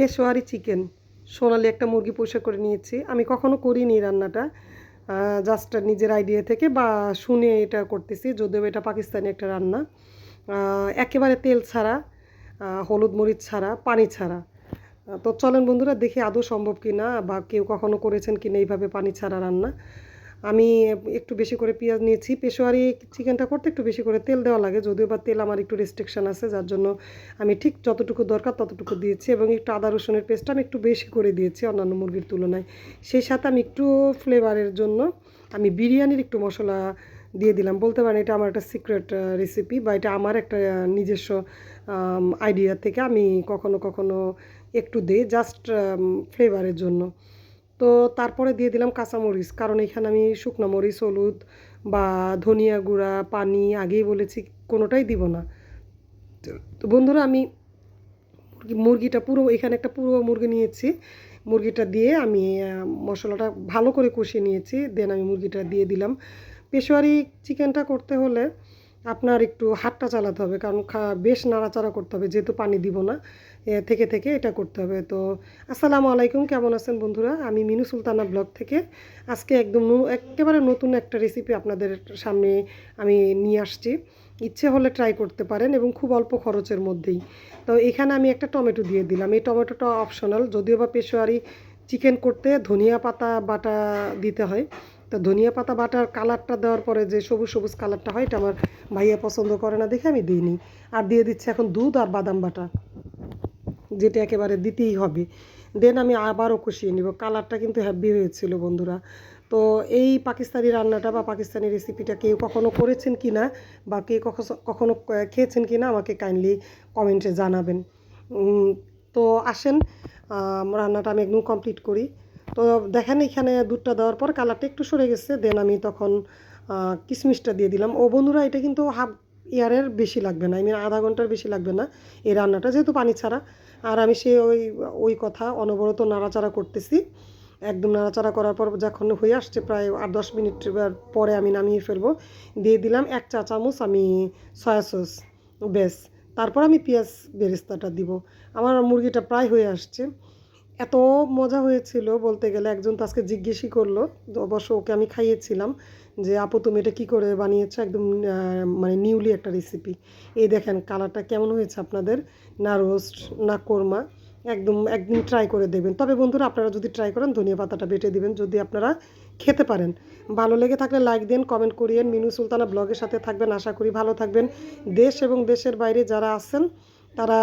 Peshawari chicken. সোনালি একটা মুরগি পরিষ্কার করে নিয়েছি। আমি কখনো করিনি রান্নাটা। জাস্ট নিজের আইডিয়া থেকে বা শুনে এটা করতেছি, যদিও এটা পাকিস্তানি একটা রান্না। একেবারে তেল ছাড়া হলুদ মরিচ ছাড়া, পানি ছাড়া। তো চলেন বন্ধুরা, দেখি আদৌ সম্ভব কি না বা কেউ কখনো করেছেন কি না এইভাবে পানি ছাড়া রান্না। আমি একটু বেশি করে পেঁয়াজ নিয়েছি। পেশোয়ারি চিকেনটা করতে একটু বেশি করে তেল দেওয়া লাগে, যদিও বা তেল আমার একটু রেস্ট্রিকশন আছে, যার জন্য আমি ঠিক যতটুকু দরকার ততটুকু দিয়েছি এবং একটু আদা রসুনের পেস্টটা আমি একটু বেশি করে দিয়েছি অন্যান্য মুরগির তুলনায়। সেই সাথে আমি একটু ফ্লেভারের জন্য আমি বিরিয়ানির একটু মশলা দিয়ে দিলাম। বলতে পারেন এটা আমার একটা সিক্রেট রেসিপি বা এটা আমার একটা নিজস্ব আইডিয়া থেকে আমি কখনো কখনো একটু দিই জাস্ট ফ্লেভারের জন্য। তো তারপরে দিয়ে দিলাম কাঁচামরিচ কারণ এখানে আমি শুকনো মরিচ, হলুদ বা ধনিয়া গুঁড়া, পানি আগেই বলেছি, কোনোটাই দিব না। তো বন্ধুরা, আমি মুরগি, মুরগিটা পুরো, এখানে একটা পুরো মুরগি নিয়েছি। মুরগিটা দিয়ে আমি মশলাটা ভালো করে কষিয়ে নিয়েছি। দেন আমি মুরগিটা দিয়ে দিলাম। পেশোয়ারি চিকেনটা করতে হলে আপনার একটু হাতটা চালাতে হবে, কারণ বেশ নাড়াচাড়া করতে হবে, যেহেতু পানি দিব না থেকে থেকে এটা করতে হবে। তো, আসসালামু আলাইকুম, কেমন আছেন বন্ধুরা? আমি মিনু সুলতানা ব্লগ থেকে। আজকে একদম একেবারে নতুন একটা রেসিপি আপনাদের সামনে আমি নিয়ে আসছি। ইচ্ছে হলে ট্রাই করতে পারেন এবং খুব অল্প খরচের মধ্যেই। তো, এখানে আমি একটা টমেটো দিয়ে দিলাম। এই টমেটোটা অপশনাল যদিও বা পেশোয়ারি চিকেন করতে ধনিয়া পাতা, বাটা দিতে হয়। তো ধনিয়া পাতা বাটার কালারটা দেওয়ার পরে যে সবুজ সবুজ কালারটা হয়, এটা আমার ভাইয়া পছন্দ করে না, দেখে আমি দিইনি। আর দিয়ে দিচ্ছি এখন দুধ আর বাদাম বাটা, যেটা একেবারে দিতেই হবে। দেন আমি আবারও কষিয়ে নিব। কালারটা কিন্তু হ্যাভি হয়েছিল বন্ধুরা। তো এই পাকিস্তানি রান্নাটা বা পাকিস্তানি রেসিপিটা কেউ কখনো করেছেন কি না, বা কে কখনো খেয়েছেন কি না, আমাকে কাইন্ডলি কমেন্টে জানাবেন। তো আসেন রান্নাটা আমি একদম কমপ্লিট করি। তো দেখেন এখানে দুধটা দেওয়ার পর কালারটা একটু সরে গেছে দেন আমি তখন কিশমিশটা দিয়ে দিলাম। ও বন্ধুরা, এটা কিন্তু হাফ ইয়ারের বেশি লাগবে না mean আধা ঘণ্টার বেশি লাগবে না এই রান্নাটা, যেহেতু পানি ছাড়া। আর আমি সে ওই ওই কথা অনবরত নাড়াচাড়া করতেছি। একদম নাড়াচাড়া করার পর যখন হয়ে আসছে প্রায় আট দশ মিনিট পরে আমি নামিয়ে ফেলব। দিয়ে দিলাম এক চা চামচ আমি সয়া সস বেশ তারপর আমি পেঁয়াজ বেরেস্তাটা দিব। আমার মুরগিটা প্রায় হয়ে আসছে। এত মজা হয়েছিল বলতে গেলে। একজন তো আজকে জিজ্ঞেসই করল। অবশ্য ওকে আমি খাইয়েছিলাম যে, আপু, তুমি এটা কী করে বানিয়েছো? একদম মানে নিউলি একটা রেসিপি এই দেখেন কালারটা কেমন হয়েছে আপনাদের? না রোস্ট না কোরমা। একদম, একদিন ট্রাই করে দেবেন। তবে বন্ধুরা, আপনারা যদি ট্রাই করেন, ধনিয়া পাতাটা বেটে দিবেন, যদি আপনারা খেতে পারেন। ভালো লেগে থাকলে লাইক দেন কমেন্ট করিয়েন। মিনু সুলতানা ব্লগের সাথে থাকবেন। আশা করি ভালো থাকবেন। দেশ এবং দেশের বাইরে যারা আছেন তারা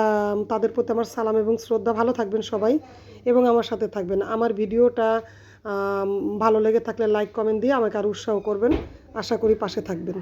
তাদের প্রতি আমার সালাম এবং শ্রদ্ধা। ভালো থাকবেন সবাই এবং আমার সাথে থাকবেন। আমার ভিডিওটা ভালো লেগে থাকলে লাইক, কমেন্ট দিয়ে আমাকে আর উৎসাহ করবেন। আশা করি পাশে থাকবেন।